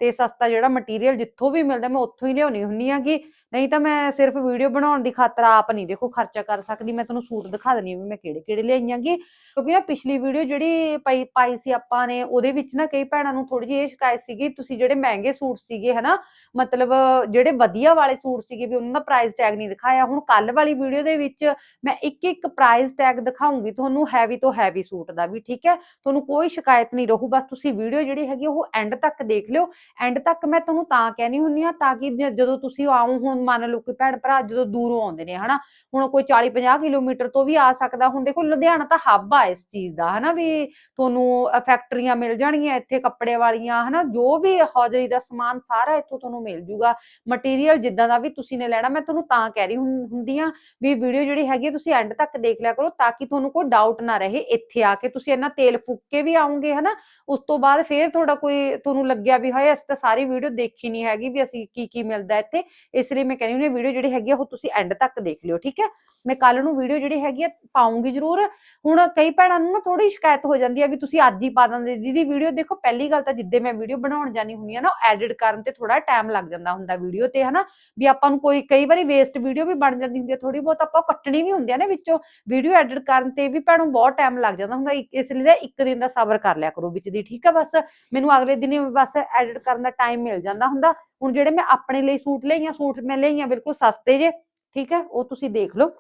ਤੇ ਸਸਤਾ ਜਿਹੜਾ ਮਟੀਰੀਅਲ ਜਿੱਥੋਂ ਵੀ ਮਿਲਦਾ, ਮੈਂ ਉੱਥੋਂ ਹੀ ਲਿਆਉਣੀ ਹੁੰਨੀ ਆ ਕਿ ਨਹੀਂ ਤਾਂ ਮੈਂ ਸਿਰਫ ਵੀਡੀਓ ਬਣਾਉਣ ਦੀ ਖਾਤਰ ਆਪ ਨਹੀਂ ਦੇਖੋ ਖਰਚਾ ਕਰ ਸਕਦੀ, ਮੈਂ ਤੁਹਾਨੂੰ ਸੂਟ ਦਿਖਾ ਦਿੰਦੀ ਵੀ ਮੈਂ ਕਿਹੜੇ ਕਿਹੜੇ ਲਿਆਈਆਂਗੀ ਕਿਉਂਕਿ ਨਾ ਪਿਛਲੀ ਵੀਡੀਓ ਜਿਹੜੀ ਪਾਈ ਪਾਈ ਸੀ ਆਪਾਂ ਨੇ, ਉਹਦੇ ਵਿੱਚ ਨਾ ਕਈ ਭੈਣਾਂ ਨੂੰ ਥੋੜੀ ਜਿਹੀ ਸ਼ਿਕਾਇਤ ਸੀਗੀ, ਤੁਸੀਂ ਜਿਹੜੇ ਮਹਿੰਗੇ ਸੂਟ ਸੀਗੇ ਹਨਾ, ਮਤਲਬ ਜਿਹੜੇ ਵਧੀਆ ਵਾਲੇ ਸੂਟ ਸੀਗੇ ਵੀ ਉਹਨਾਂ ਦਾ ਪ੍ਰਾਈਸ ਟੈਗ ਨਹੀਂ ਦਿਖਾਇਆ, ਹੁਣ ਕੱਲ ਵਾਲੀ ਵੀਡੀਓ ਦੇ ਵਿੱਚ ਮੈਂ ਇੱਕ ਇੱਕ ਪ੍ਰਾਈਸ ਟੈਗ ਦਿਖਾਉਂਗੀ ਤੁਹਾਨੂੰ ਹੈਵੀ ਤੋਂ ਹੈਵੀ ਸੂਟ ਦਾ ਵੀ, ਠੀਕ ਹੈ? ਤੁਹਾਨੂੰ ਕੋਈ ਸ਼ਿਕਾਇਤ ਨਹੀਂ ਰਹੂ, ਬਸ ਤੁਸੀਂ ਵੀਡੀਓ ਜਿਹੜੀ ਹੈਗੀ ਉਹ ਐਂਡ ਤੱਕ ਦੇਖ ਲਿਓ ਐਂਡ ਤੱਕ ਮੈਂ ਤੁਹਾਨੂੰ ਤਾਂ ਕਹਿਣੀ ਹੁੰਨੀ ਆ, ਤਾਂ ਕਿ ਜਦੋਂ ਤੁਸੀਂ ਆਓ ਹੁਣ ਮੰਨ ਲਓ ਕਿ ਭੈਣ ਭਰਾ ਜਦੋਂ ਦੂਰੋਂ ਆਉਂਦੇ ਨੇ, ਹਨਾ, ਹੁਣ ਕੋਈ 40 50 ਕਿਲੋਮੀਟਰ ਤੋਂ ਵੀ ਆ ਸਕਦਾ, ਹੁਣ ਦੇਖੋ ਲੁਧਿਆਣਾ ਤਾਂ ਹੱਬ ਆ ਇਸ ਚੀਜ਼ ਦਾ, ਹਨਾ, ਵੀ ਤੁਹਾਨੂੰ ਫੈਕਟਰੀਆਂ ਮਿਲ ਜਾਣਗੀਆਂ, ਇੱਥੇ ਕੱਪੜੇ ਵਾਲੀਆਂ, ਹਨਾ, ਜੋ ਵੀ ਹੌਜਰੀ ਦਾ ਸਮਾਨ ਸਾਰਾ ਇੱਥੋਂ ਤੁਹਾਨੂੰ ਮਿਲ ਜੂਗਾ। ਮਟੀਰੀਅਲ ਜਿੱਦਾਂ ਦਾ ਵੀ ਤੁਸੀਂ ਨੇ ਲੈਣਾ, ਮੈਂ ਤੁਹਾਨੂੰ ਤਾਂ ਕਹਿ ਰਹੀ ਹੁੰ- ਹੁੰਦੀ ਆ ਵੀ ਵੀਡੀਓ ਜਿਹੜੀ ਹੈਗੀ ਆ, ਤੁਸੀਂ ਐਂਡ ਤੱਕ ਦੇਖ ਲਿਆ ਕਰੋ, ਤਾਂ ਕਿ ਤੁਹਾਨੂੰ ਕੋਈ ਡਾਊਟ ਨਾ ਰਹੇ ਇੱਥੇ ਆ ਕੇ, ਤੁਸੀਂ ਇੰਨਾ ਤੇਲ ਫੂਕ ਕੇ ਵੀ ਆਉਂਗੇ ਹਨਾ, ਉਸ ਤੋਂ ਬਾਅਦ ਫੇਰ ਤੁਹਾਡਾ ਕੋਈ, ਤੁਹਾਨੂੰ ਲੱਗਿਆ ਵੀ ਹਾਏ ਅਸੀਂ ਤਾਂ ਸਾਰੀ ਵੀਡੀਓ ਦੇਖੀ ਨਹੀਂ ਹੈਗੀ ਵੀ ਅਸੀਂ ਕੀ ਕੀ ਮਿਲਦਾ ਇੱਥੇ। ਇਸ ਲਈ ਮੈਂ ਕਹਿੰਦੀ ਹੁੰਦੀ ਵੀਡੀਓ ਜਿਹੜੀ ਹੈਗੀ ਆ, ਉਹ ਤੁਸੀਂ ਐਂਡ ਤੱਕ ਦੇਖ ਲਿਓ, ਠੀਕ ਹੈ? ਮੈਂ ਕੱਲ ਨੂੰ ਵੀਡੀਓ ਜਿਹੜੀ ਹੈਗੀ ਆ, ਪਾਉਂਗੀ ਜ਼ਰੂਰ। ਹੁਣ ਕਈ ਭੈਣਾਂ ਨੂੰ ਨਾ ਥੋੜੀ ਸ਼ਿਕਾਇਤ ਹੋ ਜਾਂਦੀ ਆ ਵੀ ਤੁਸੀਂ ਅੱਜ ਹੀ ਪਾ ਦਿੰਦੇ। ਦੀਦੀ ਵੀਡੀਓ ਦੇਖੋ, ਪਹਿਲੀ ਗੱਲ ਤਾਂ ਜਿੱਦੇ ਮੈਂ ਵੀਡੀਓ ਬਣਾਉਣ ਜਾਣੀ ਹੁੰਦੀ ਆ ਨਾ ਐਡਿਟ ਕਰਨ ਤੇ ਥੋੜਾ ਟਾਈਮ ਲੱਗ ਜਾਂਦਾ ਹੁੰਦਾ ਵੀਡੀਓ ਤੇ, ਹਨਾ? ਵੀ ਆਪਾਂ ਨੂੰ ਕੋਈ ਕਈ ਵਾਰੀ ਵੇਸਟ ਵੀਡੀਓ ਵੀ ਬਣ ਜਾਂਦੀ ਹੁੰਦੀ ਆ ਥੋੜੀ ਬਹੁਤ ਆਪਾਂ ਕੱਟਣੀ ਵੀ ਹੁੰਦੀ ਆ ਨਾ ਵਿੱਚੋਂ। ਵੀਡੀਓ ਐਡਿਟ ਕਰਨ ਤੇ ਵੀ ਭੈਣੋ ਬਹੁਤ ਟਾਈਮ ਲੱਗ ਜਾਂਦਾ ਹੁੰਦਾ। ਇਸ ਲਈ ਨਾ ਇੱਕ ਦਿਨ ਦਾ ਸਬਰ ਕਰ ਲਿਆ ਕਰੋ ਵਿੱਚ ਦੀ, ਠੀਕ ਆ ਬਸ? ਮੈਨੂੰ ਅਗਲੇ ਦਿਨ ਬਸ ਐਡਿਟ ਕਰਨ ਦਾ ਟਾਈਮ ਮਿਲ ਜਾਂਦਾ ਹੁੰਦਾ। ਹੁਣ ਜਿਹੜੇ ਮੈਂ ਆਪਣੇ ਲਈ ਸੂਟ ਲਈਆਂ, ਸੂਟ ਮੈਂ ਲਈਆਂ ਬਿਲਕੁਲ ਸਸਤੇ ਜੇ, ਠੀਕ ਹੈ, ਉਹ ਤੁਸੀਂ ਦੇਖ ਲਓ।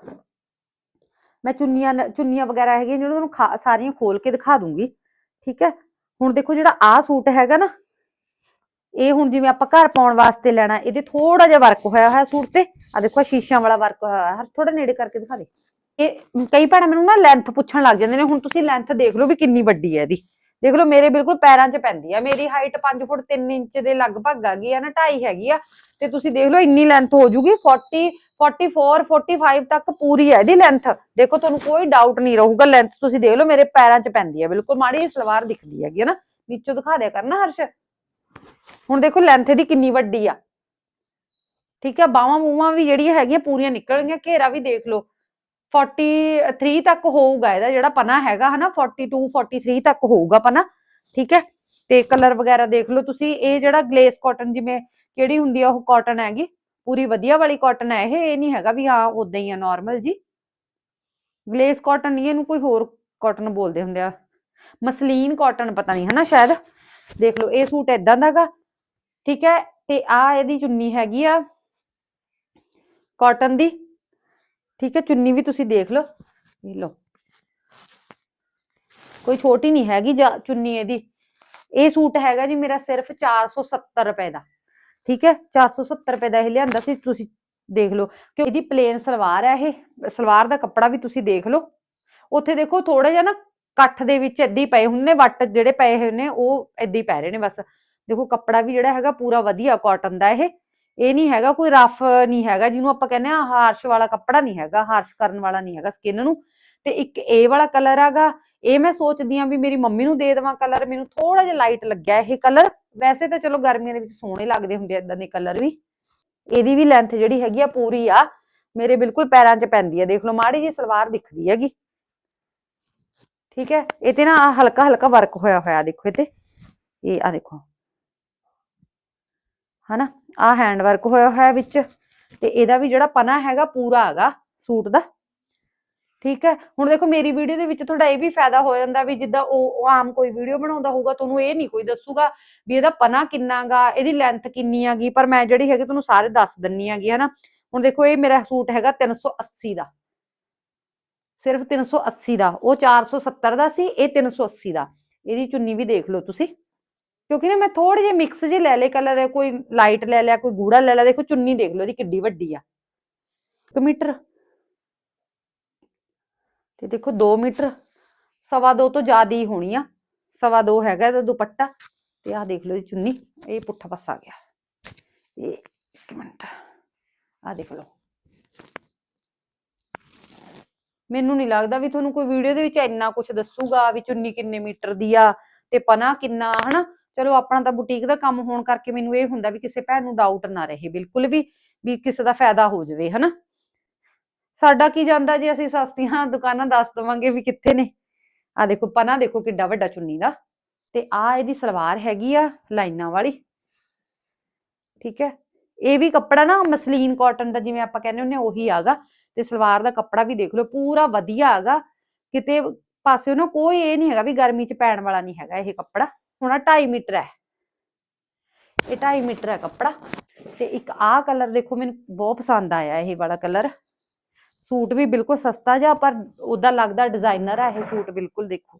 ਮੈਂ ਚੁੰਨੀਆਂ ਚੁੰਨੀਆਂ ਵਗੈਰਾ ਹੈਗੀਆਂ ਜਿਹਨਾਂ ਨੂੰ ਸਾਰੀਆਂ ਖੋਲ ਕੇ ਦਿਖਾ ਦੂੰਗੀ, ਠੀਕ ਹੈ। ਹੁਣ ਦੇਖੋ ਜਿਹੜਾ ਆਹ ਸੂਟ ਹੈਗਾ ਨਾ, ਇਹ ਹੁਣ ਜਿਵੇਂ ਆਪਾਂ ਘਰ ਪਾਉਣ ਵਾਸਤੇ ਲੈਣਾ, ਇਹਦੇ ਥੋੜਾ ਜਿਹਾ ਵਰਕ ਹੋਇਆ ਹੋਇਆ ਸੂਟ ਤੇ। ਆ ਦੇਖੋ, ਆਹ ਵਾਲਾ ਵਰਕ ਹੋਇਆ ਹੋਇਆ ਥੋੜਾ ਨੇੜੇ ਕਰਕੇ ਦਿਖਾ ਦੇ। ਇਹ, ਕਈ ਭੈਣਾਂ ਮੈਨੂੰ ਨਾ ਲੈਂਥ ਪੁੱਛਣ ਲੱਗ ਜਾਂਦੇ ਨੇ, ਹੁਣ ਤੁਸੀਂ ਲੈਂਥ ਦੇਖ ਲਓ ਵੀ ਕਿੰਨੀ ਵੱਡੀ ਹੈ ਇਹਦੀ। ਦੇਖ ਲਓ, ਮੇਰੇ ਬਿਲਕੁਲ ਪੈਰਾਂ 'ਚ ਪੈਂਦੀ ਆ। ਮੇਰੀ ਹਾਈਟ 5 ਫੁੱਟ 3 ਇੰਚ ਦੇ ਲਗਭਗ ਹੈਗੀ ਆ ਨਾ 2.5 ਹੈਗੀ ਆ। ਤੇ ਤੁਸੀਂ ਦੇਖ ਲਓ, ਇੰਨੀ ਲੈਂਥ ਹੋ ਜੂਗੀ। 40 44 45 ਤੱਕ ਪੂਰੀ ਹੈ ਇਹਦੀ ਲੈਂਥ ਦੇਖੋ, ਤੁਹਾਨੂੰ ਕੋਈ ਡਾਊਟ ਨਹੀਂ ਰਹੂਗਾ ਲੈਂਥ ਤੁਸੀਂ ਦੇਖ ਲਓ, ਮੇਰੇ ਪੈਰਾਂ 'ਚ ਪੈਂਦੀ ਹੈ ਬਿਲਕੁਲ ਮਾੜੀ ਜਿਹੀ ਸਲਵਾਰ ਦਿਖਦੀ ਹੈਗੀ ਹੈ ਨਾ। ਨੀਚੋਂ ਦਿਖਾ ਦਿਆ ਕਰਨਾ ਹਰਸ਼। ਹੁਣ ਦੇਖੋ ਲੈਂਥ ਇਹਦੀ ਕਿੰਨੀ ਵੱਡੀ ਆ। ਠੀਕ ਹੈ ਬਾਹਾਂ ਬੂਹਾਂ ਵੀ ਜਿਹੜੀਆਂ ਹੈਗੀਆਂ ਪੂਰੀਆਂ ਨਿਕਲਣਗੀਆਂ। ਘੇਰਾ ਵੀ ਦੇਖ ਲਓ। 43 ਤੱਕ ਹੋਊਗਾ ਇਹਦਾ ਜਿਹੜਾ ਪਨਾ ਹੈਗਾ ਹਨਾ 42 43 ਤੱਕ ਹੋਊਗਾ ਪਨਾ, ਠੀਕ ਹੈ? ਤੇ ਕਲਰ ਵਗੈਰਾ ਦੇਖ ਲਓ ਤੁਸੀਂ, ਇਹ ਜਿਹੜਾ ਗਲੇਸ ਕਾਟਨ ਜਿਵੇਂ ਕਿਹੜੀ ਹੁੰਦੀ ਆ ਉਹ ਕਾਟਨ ਹੈਗੀ, ਪੂਰੀ ਵਧੀਆ ਵਾਲੀ ਕਾਟਨ ਹੈ ਇਹ ਇਹ ਨਹੀਂ ਹੈਗਾ ਵੀ ਹਾਂ ਉਦਾਂ ਹੀ ਆ ਨਾਰਮਲ ਜੀ। ਗਲੇਸ ਕਾਟਨ ਨਹੀਂ, ਇਹਨੂੰ ਕੋਈ ਹੋਰ ਕਾਟਨ ਬੋਲਦੇ ਹੁੰਦੇ ਆ। ਮਸਲੀਨ ਕਾਟਨ ਪਤਾ ਨਹੀਂ ਹਨਾ ਸ਼ਾਇਦ, ਦੇਖ ਲਓ, ਇਹ ਸੂਟ ਇਦਾਂ ਦਾਗਾ ਠੀਕ ਹੈ? ਤੇ ਆ ਇਹਦੀ ਚੁੰਨੀ ਹੈਗੀ ਆ ਕਾਟਨ ਦੀ। ਠੀਕ ਹੈ, ਚੁੰਨੀ ਵੀ ਤੁਸੀਂ ਦੇਖ ਲਓ। ਇਹ ਲਓ। ਕੋਈ ਛੋਟੀ ਨਹੀਂ ਹੈਗੀ ਚੁੰਨੀ ਇਹਦੀ। ਇਹ ਸੂਟ ਹੈਗਾ ਜੀ ਮੇਰਾ ਸਿਰਫ 470 ਰੁਪਏ ਦਾ। ਠੀਕ ਹੈ 470 ਰੁਪਏ ਦਾ ਇਹ ਲਿਆਂਦਾ ਸੀ, ਤੁਸੀਂ ਦੇਖ ਲਓ। ਕਿ ਇਹਦੀ ਪਲੇਨ ਸਲਵਾਰ ਹੈ ਇਹ, ਸਲਵਾਰ ਦਾ ਕੱਪੜਾ ਵੀ ਤੁਸੀਂ ਦੇਖ ਲਓ। ਉੱਥੇ ਦੇਖੋ ਥੋੜਾ ਜਿਹਾ ਨਾ ਕੱਠ ਦੇ ਵਿੱਚ ਏਦਾਂ ਹੀ ਪਏ ਹੁੰਨੇ ਵੱਟ ਜਿਹੜੇ ਪਏ ਹੋਏ ਨੇ, ਉਹ ਏਦਾਂ ਹੀ ਪੈ ਰਹੇ ਨੇ ਬਸ। ਦੇਖੋ, ਕੱਪੜਾ ਵੀ ਜਿਹੜਾ ਹੈਗਾ ਪੂਰਾ ਵਧੀਆ ਕਾਟਨ ਦਾ ਇਹ। ਇਹ ਨਹੀਂ ਹੈਗਾ, ਕੋਈ ਰਫ ਨਹੀਂ ਹੈਗਾ, ਜਿਹਨੂੰ ਆਪਾਂ ਕਹਿੰਦੇ ਆ ਹਾਰਸ਼ ਵਾਲਾ ਕੱਪੜਾ ਨਹੀਂ ਹੈਗਾ, ਹਾਰਸ਼ ਕਰਨ ਵਾਲਾ ਨਹੀਂ ਹੈਗਾ ਸਕਿਨ ਨੂੰ। ਤੇ ਇੱਕ ਇਹ ਵਾਲਾ ਕਲਰ ਹੈਗਾ, ਇਹ ਮੈਂ ਸੋਚਦੀ ਆ ਵੀ ਮੇਰੀ ਮੰਮੀ ਨੂੰ ਦੇ ਦੇਵਾਂ ਕਲਰ ਮੈਨੂੰ ਥੋੜਾ ਜਿਹਾ ਲਾਈਟ ਲੱਗਿਆ ਇਹ ਕਲਰ ਵੈਸੇ ਤਾਂ ਚਲੋ ਗਰਮੀਆਂ ਦੇ ਵਿੱਚ ਸੋਹਣੇ ਲੱਗਦੇ ਹੁੰਦੇ ਆ ਇਦਾਂ ਦੇ ਕਲਰ ਵੀ। ਇਹਦੀ ਵੀ ਲੈਂਥ ਜਿਹੜੀ ਹੈਗੀ ਆ ਪੂਰੀ ਆ, ਮੇਰੇ ਬਿਲਕੁਲ ਪੈਰਾਂ 'ਚ ਪੈਂਦੀ ਆ। ਦੇਖ ਲਓ, ਮਾੜੀ ਜੀ ਸਲਵਾਰ ਦਿਖਦੀ ਹੈਗੀ। ਠੀਕ ਹੈ, ਇਹ ਤੇ ਨਾ ਹਲਕਾ ਹਲਕਾ ਵਰਕ ਹੋਇਆ ਹੋਇਆ ਦੇਖੋ ਇਹ ਤੇ। ਇਹ ਆ ਦੇਖੋ। ਹਨਾ? ਆ ਹੈਂਡ ਵਰਕ ਹੋਇਆ ਹੋਇਆ ਵਿੱਚ ਤੇ ਇਹਦਾ ਵੀ ਜਿਹੜਾ ਪਨਾ ਹੈਗਾ ਪੂਰਾ ਹੈਗਾ ਸੂਟ ਦਾ। ਠੀਕ ਹੈ? ਹੁਣ ਦੇਖੋ ਮੇਰੀ ਵੀਡੀਓ ਦੇ ਵਿੱਚ ਤੁਹਾਡਾ ਇਹ ਵੀ ਫਾਇਦਾ ਹੋ ਜਾਂਦਾ ਵੀ ਜਿੱਦਾਂ ਉਹ ਆਮ ਕੋਈ ਵੀਡੀਓ ਬਣਾਉਂਦਾ ਹੋਊਗਾ, ਤੁਹਾਨੂੰ ਇਹ ਨਹੀਂ ਕੋਈ ਦੱਸੂਗਾ ਵੀ ਇਹਦਾ ਪਨਾ ਕਿੰਨਾਗਾ, ਇਹਦੀ ਲੈਂਥ ਕਿੰਨੀ ਆਗੀ ਪਰ ਮੈਂ ਜਿਹੜੀ ਹੈਗੀ ਤੁਹਾਨੂੰ ਸਾਰੇ ਦੱਸ ਦਿੰਨੀ ਆਗੀ ਹਨਾ? ਹੁਣ ਦੇਖੋ ਇਹ ਮੇਰਾ ਸੂਟ ਹੈਗਾ 380 ਦਾ। ਸਿਰਫ 380 ਦਾ, ਉਹ 470 ਦਾ ਸੀ, ਇਹ 380 ਦਾ। ਇਹਦੀ ਚੁੰਨੀ ਵੀ ਦੇਖ ਲਓ ਤੁਸੀਂ। ਕਿਉਂਕਿ ਨਾ ਮੈਂ ਥੋੜੇ ਜਿਹੇ ਮਿਕਸ ਜੇ ਲੈ ਲਏ ਕਲਰ ਕੋਈ ਲਾਈਟ ਲੈ ਲਿਆ, ਕੋਈ ਗੂੜਾ ਲੈ ਲਿਆ। ਦੇਖੋ, ਚੁੰਨੀ ਦੇਖ ਲਓ, ਇਹਦੀ ਕਿੱਡੀ ਵੱਡੀ ਆ। 1 ਮੀਟਰ। ਤੇ ਦੇਖੋ 2 ਮੀਟਰ। ਸਵਾ ਦੋ ਤੋਂ ਜ਼ਿਆਦਾ ਹੀ ਹੋਣੀ ਆ। ਸਵਾ ਦੋ ਹੈਗਾ ਇਹਦਾ ਦੁਪੱਟਾ। ਤੇ ਆਹ ਦੇਖ ਲਓ ਇਹ ਚੁੰਨੀ। ਇਹ ਪੁੱਠਾ ਪਾਸਾ ਆ ਗਿਆ। ਇਹ ਇੱਕ ਮਿੰਟ। ਆਹ ਦੇਖ ਲਓ। ਮੈਨੂੰ ਨਹੀਂ ਲੱਗਦਾ ਵੀ ਤੁਹਾਨੂੰ ਕੋਈ ਵੀਡੀਓ ਦੇ ਵਿੱਚ ਇੰਨਾ ਕੁਝ ਦੱਸੂਗਾ ਵੀ ਚੁੰਨੀ ਕਿੰਨੇ ਮੀਟਰ ਦੀ ਆ ਤੇ ਪਨਾ ਕਿੰਨਾ, ਹਨਾ? ਚਲੋ ਆਪਣਾ ਤਾਂ ਬੁਟੀਕ ਦਾ ਕੰਮ ਹੋਣ ਕਰਕੇ ਮੈਨੂੰ ਇਹ ਹੁੰਦਾ ਵੀ ਕਿਸੇ ਭੈਣ ਨੂੰ ਡਾਊਟ ਨਾ ਰਹੇ, ਬਿਲਕੁਲ ਵੀ ਵੀ ਕਿਸੇ ਦਾ ਫਾਇਦਾ ਹੋ ਜਾਵੇ, ਹਨਾ? ਸਾਡਾ ਕੀ ਜਾਂਦਾ ਜੇ ਅਸੀਂ ਸਸਤੀਆਂ ਦੁਕਾਨਾਂ ਦੱਸ ਦਵਾਂਗੇ ਵੀ ਕਿੱਥੇ ਨੇ? ਆ ਦੇਖੋ, ਪਨਾ ਦੇਖੋ ਕਿੱਡਾ ਵੱਡਾ ਚੁੰਨੀ ਦਾ। ਤੇ ਆ ਇਹਦੀ ਸਲਵਾਰ ਹੈਗੀ ਆ ਲਾਈਨਾਂ ਵਾਲੀ। ਠੀਕ ਹੈ? ਇਹ ਵੀ ਕੱਪੜਾ ਨਾ ਮਸਲੀਨ ਕਾਟਨ ਦਾ ਜਿਵੇਂ ਆਪਾਂ ਕਹਿੰਦੇ ਹੁੰਦੇ ਹਾਂ, ਉਹੀ ਆਗਾ। ਤੇ ਸਲਵਾਰ ਦਾ ਕੱਪੜਾ ਵੀ ਦੇਖ ਲਓ, ਪੂਰਾ ਵਧੀਆ ਹੈਗਾ ਕਿਤੇ ਪਾਸਿਓ ਨਾ ਕੋਈ ਇਹ ਨਹੀਂ ਹੈਗਾ ਵੀ ਗਰਮੀ ਚ ਪੈਣ ਵਾਲਾ ਨਹੀਂ ਹੈਗਾ ਇਹ ਕੱਪੜਾ। ਹੋਣਾ 2.5 ਮੀਟਰ ਹੈ। ਇਹ 2.5 ਮੀਟਰ ਹੈ ਕੱਪੜਾ। ਤੇ ਇੱਕ ਆਹ ਕਲਰ ਦੇਖੋ, ਮੈਨੂੰ ਬਹੁਤ ਪਸੰਦ ਆਇਆ ਇਹ ਵਾਲਾ ਕਲਰ ਸੂਟ ਵੀ ਬਿਲਕੁਲ ਸਸਤਾ ਜਿਹਾ, ਪਰ ਉਹਦਾ ਲੱਗਦਾ ਡਿਜ਼ਾਈਨਰ ਹੈ ਇਹ ਸੂਟ ਬਿਲਕੁਲ, ਦੇਖੋ।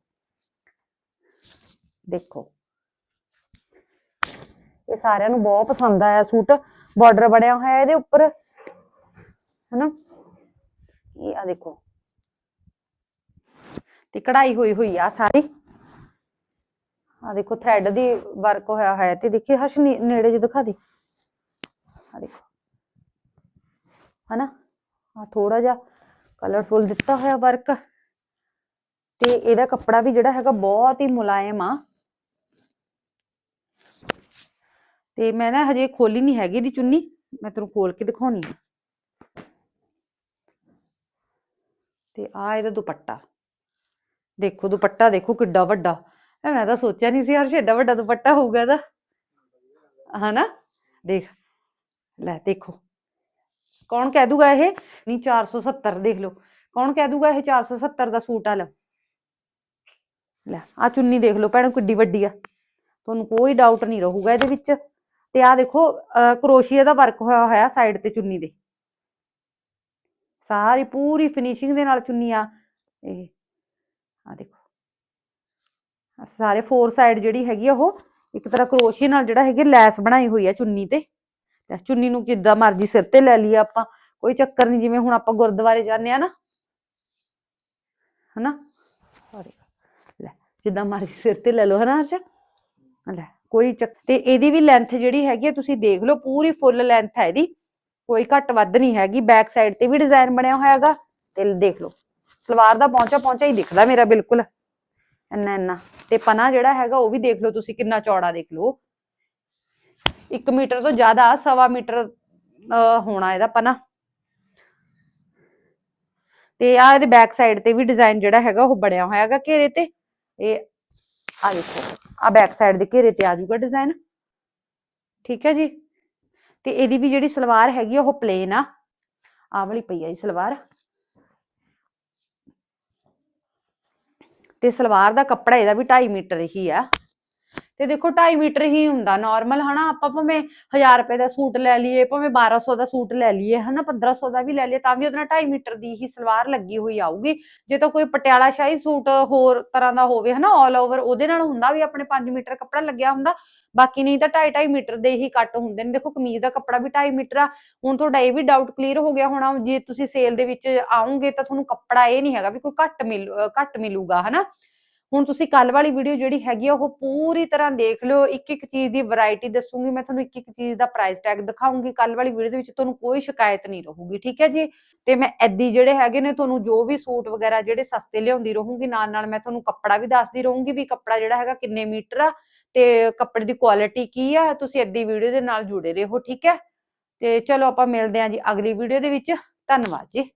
ਦੇਖੋ। ਇਹ ਸਾਰਿਆਂ ਨੂੰ ਬਹੁਤ ਪਸੰਦ ਆਇਆ ਸੂਟ। ਬਾਰਡਰ ਬਣਿਆ ਹੋਇਆ ਇਹਦੇ ਉੱਪਰ। ਹਨਾ? ਇਹ ਆ ਦੇਖੋ। ਤੇ ਕਢਾਈ ਹੋਈ ਹੋਈ ਆ ਸਾਰੀ। ਆ ਦੇਖੋ ਥ੍ਰੈਡ ਦੀ ਵਰਕ ਹੋਇਆ ਹੋਇਆ ਤੇ ਦੇਖੀ, ਹਰਸ਼ ਨੇੜੇ ਜਿਹਾ ਦਿਖਾ ਦੇ। ਆ ਦੇਖੋ। ਹਨਾ? ਆ ਥੋੜਾ ਜਿਹਾ ਕਲਰਫੁਲ ਦਿੱਤਾ ਹੋਇਆ ਵਰਕ ਤੇ ਇਹਦਾ ਕੱਪੜਾ ਵੀ ਜਿਹੜਾ ਹੈਗਾ ਬਹੁਤ ਹੀ ਮੁਲਾਇਮ ਆ। ਤੇ ਮੈਂ ਨਾ ਹਜੇ ਖੋਲੀ ਨਹੀਂ ਹੈਗੀ ਦੀ ਚੁੰਨੀ, ਮੈਂ ਤੈਨੂੰ ਖੋਲ ਕੇ ਦਿਖਾਉਣੀ ਆ। ਤੇ ਆ ਇਹਦਾ ਦੁਪੱਟਾ। ਦੇਖੋ ਦੁਪੱਟਾ ਦੇਖੋ ਕਿੱਡਾ ਵੱਡਾ। ਇਹ ਮੈਂ ਤਾਂ ਸੋਚਿਆ ਨਹੀਂ ਸੀ ਹਰਸ਼ ਏਡਾ ਵੱਡਾ ਦੁਪੱਟਾ ਹੋਊਗਾ ਇਹਦਾ। ਹਨਾ? ਦੇਖ, ਲੈ ਦੇਖੋ। ਕੌਣ ਕਹਿ ਦੂਗਾ ਇਹ? ਨਹੀਂ 470 ਦੇਖ ਲਓ। ਕੌਣ ਕਹਿ ਦੂਗਾ ਇਹ 470 ਦਾ ਸੂਟ ਆ ਲੈ ਲੈ ਆ ਚੁੰਨੀ ਦੇਖ ਲਓ ਭੈਣੋ ਕਿੱਡੀ ਵੱਡੀ ਆ। ਤੁਹਾਨੂੰ ਕੋਈ ਡਾਊਟ ਨਹੀਂ ਰਹੂਗਾ ਇਹਦੇ ਵਿੱਚ। ਤੇ ਆ ਦੇਖੋ, ਅਹ ਕਰੋਸ਼ੀਏ ਦਾ ਵਰਕ ਹੋਇਆ ਹੋਇਆ ਸਾਈਡ ਤੇ ਚੁੰਨੀ ਦੇ। ਸਾਰੀ ਪੂਰੀ ਫਿਨਿਸ਼ਿੰਗ ਦੇ ਨਾਲ ਚੁੰਨੀ ਆ। ਇਹ ਆ ਦੇਖੋ। ਸਾਰੇ ਫੋਰ ਸਾਈਡ ਜਿਹੜੀ ਹੈਗੀ ਆ ਉਹ, ਇੱਕ ਤਰ੍ਹਾਂ ਕਰੋਸ਼ੀਏ ਨਾਲ ਜਿਹੜਾ ਹੈਗੀ ਲੈਸ ਬਣਾਈ ਹੋਈ ਆ ਚੁੰਨੀ ਤੇ। ਤੇ ਚੁੰਨੀ ਨੂੰ ਜਿੱਦਾਂ ਮਰਜ਼ੀ ਸਿਰ ਤੇ ਲੈ ਲਈਏ ਆਪਾਂ, ਕੋਈ ਚੱਕਰ ਨਹੀਂ ਜਿਵੇਂ ਹੁਣ ਆਪਾਂ ਗੁਰਦੁਆਰੇ ਜਾਂਦੇ ਆ ਨਾ। ਹਨਾ? ਆਹ ਲੈ, ਜਿੱਦਾਂ ਮਰਜ਼ੀ ਸਿਰ ਤੇ ਲੈ ਲਓ, ਹਨਾ ਹਰਸ਼ ਲੈ, ਕੋਈ ਚੱਕ, ਤੇ ਇਹਦੀ ਵੀ ਲੈਂਥ ਜਿਹੜੀ ਹੈਗੀ ਆ, ਤੁਸੀਂ ਦੇਖ ਲਓ, ਪੂਰੀ ਫੁੱਲ ਲੈਂਥ ਹੈ ਇਹਦੀ। ਕੋਈ ਘੱਟ ਵੱਧ ਨਹੀਂ ਹੈਗੀ ਬੈਕ ਸਾਈਡ ਤੇ ਵੀ ਡਿਜ਼ਾਈਨ ਬਣਿਆ ਹੋਇਆ ਹੈਗਾ, ਤੇ ਦੇਖ ਲਓ। ਸਲਵਾਰ ਦਾ ਪਹੁੰਚਾ ਪਹੁੰਚਾ ਹੀ ਦਿਖਦਾ ਮੇਰਾ ਬਿਲਕੁਲ। ਇੰਨਾ ਇੰਨਾ। ਤੇ ਪਨਾ ਜਿਹੜਾ ਹੈਗਾ ਉਹ ਵੀ ਦੇਖ ਲਓ ਤੁਸੀਂ ਕਿੰਨਾ ਚੌੜਾ ਦੇਖ ਲਓ। 1 ਮੀਟਰ ਤੋਂ ਜ਼ਿਆਦਾ, ਸਵਾ ਮੀਟਰ ਹੋਣਾ ਇਹਦਾ ਪਨਾ ਤੇ ਆ ਇਹਦੇ ਬੈਕ ਸਾਈਡ ਤੇ ਵੀ ਡਿਜ਼ਾਈਨ ਜਿਹੜਾ ਹੈਗਾ ਉਹ ਬਣਿਆ ਹੋਇਆ ਹੈਗਾ ਘੇਰੇ ਤੇ। ਇਹ ਆ ਦੇਖੋ ਆ ਬੈਕ ਸਾਈਡ ਦੇ ਘੇਰੇ ਤੇ ਆ ਜਾਊਗਾ ਡਿਜ਼ਾਈਨ ਠੀਕ ਹੈ ਜੀ? ਤੇ ਇਹਦੀ ਵੀ ਜਿਹੜੀ ਸਲਵਾਰ ਹੈਗੀ ਆ, ਉਹ ਪਲੇਨ ਆ। ਆਹ ਵਾਲੀ ਪਈ ਆ ਜੀ ਸਲਵਾਰ। ਤੇ ਸਲਵਾਰ ਦਾ ਕੱਪੜਾ ਇਹਦਾ ਵੀ 2.5 ਮੀਟਰ ਹੀ ਆ। ਤੇ ਦੇਖੋ 2.5 ਮੀਟਰ ਹੀ ਹੁੰਦਾ ਨਾਰਮਲ ਹਨਾ? ਆਪਾਂ ਭਾਵੇਂ 1000 ਰੁਪਏ ਦਾ ਸੂਟ ਲੈ ਲਈਏ, ਭਾਵੇਂ 1200 ਦਾ ਸੂਟ ਲੈ ਲਈਏ, ਹਨਾ? 1500 ਦਾ ਵੀ ਲੈ ਲਈਏ, ਤਾਂ ਵੀ ਉਹਦੇ ਨਾਲ 2.5 ਮੀਟਰ ਦੀ ਹੀ ਸਲਵਾਰ ਲੱਗੀ ਹੋਈ ਆਊਗੀ। ਜੇ ਤਾਂ ਕੋਈ ਪਟਿਆਲਾ ਸ਼ਾਹੀ ਸੂਟ ਹੋਰ ਤਰ੍ਹਾਂ ਦਾ ਹੋਵੇ, ਹਨਾ? 올 ਓਵਰ ਉਹਦੇ ਨਾਲ ਹੁੰਦਾ ਵੀ ਆਪਣੇ 5 ਮੀਟਰ ਕੱਪੜਾ ਲੱਗਿਆ ਹੁੰਦਾ। ਬਾਕੀ ਨਹੀਂ ਤਾਂ 2.5 2.5 ਮੀਟਰ ਦੇ ਹੀ ਕੱਟ ਹੁੰਦੇ ਨੇ। ਦੇਖੋ ਕਮੀਜ਼ ਦਾ ਕੱਪੜਾ ਵੀ 2.5 ਮੀਟਰ ਆ। ਹੁਣ ਤੁਹਾਡਾ ਇਹ ਵੀ ਡਾਊਟ ਕਲੀਅਰ ਹੋ ਗਿਆ ਹੋਣਾ। ਜੇ ਤੁਸੀਂ ਸੇਲ ਦੇ ਵਿੱਚ ਆਉਂਗੇ ਤਾਂ ਤੁਹਾਨੂੰ ਕੱਪੜਾ ਇਹ ਨਹੀਂ ਹੈਗਾ ਵੀ ਕੋਈ ਘੱਟ ਮਿਲ ਘੱਟ ਮਿਲੂਗਾ, ਹਨਾ? ਹੁਣ ਤੁਸੀਂ ਕੱਲ ਵਾਲੀ ਵੀਡੀਓ ਜਿਹੜੀ ਹੈਗੀ ਆ, ਉਹ ਪੂਰੀ ਤਰ੍ਹਾਂ ਦੇਖ ਲਿਓ। ਇੱਕ ਇੱਕ ਚੀਜ਼ ਦੀ ਵੈਰਾਈਟੀ ਦੱਸੂਗੀ, ਮੈਂ ਤੁਹਾਨੂੰ ਇੱਕ ਇੱਕ ਚੀਜ਼ ਦਾ ਪ੍ਰਾਈਸ ਟੈਗ ਦਿਖਾਉਂਗੀ। ਕੱਲ ਵਾਲੀ ਵੀਡੀਓ ਦੇ ਵਿੱਚ ਤੁਹਾਨੂੰ ਕੋਈ ਸ਼ਿਕਾਇਤ ਨਹੀਂ ਰਹੂਗੀ, ਠੀਕ ਹੈ ਜੀ? ਤੇ ਮੈਂ ਐਦੀ ਜਿਹੜੇ ਹੈਗੇ ਨੇ, ਤੁਹਾਨੂੰ ਜੋ ਵੀ ਸੂਟ ਵਗੈਰਾ ਜਿਹੜੇ ਸਸਤੇ ਲਿਆਉਂਦੀ ਰਹੂੰਗੀ ਨਾਲ ਨਾਲ ਮੈਂ ਤੁਹਾਨੂੰ ਕੱਪੜਾ ਵੀ ਦੱਸਦੀ ਰਹੂੰਗੀ ਵੀ ਕੱਪੜਾ ਜਿਹੜਾ ਹੈਗਾ ਕਿੰਨੇ ਮੀਟਰ ਆ ਤੇ ਕੱਪੜੇ ਦੀ ਕੁਆਲਿਟੀ ਕੀ ਆ। ਤੁਸੀਂ ਐਦੀ ਵੀਡੀਓ ਦੇ ਨਾਲ ਜੁੜੇ ਰਹੋ, ਠੀਕ ਹੈ? ਤੇ ਚਲੋ ਆਪਾਂ ਮਿਲਦੇ ਹਾਂ ਜੀ ਅਗਲੀ ਵੀਡੀਓ ਦੇ ਵਿੱਚ। ਧੰਨਵਾਦ ਜੀ।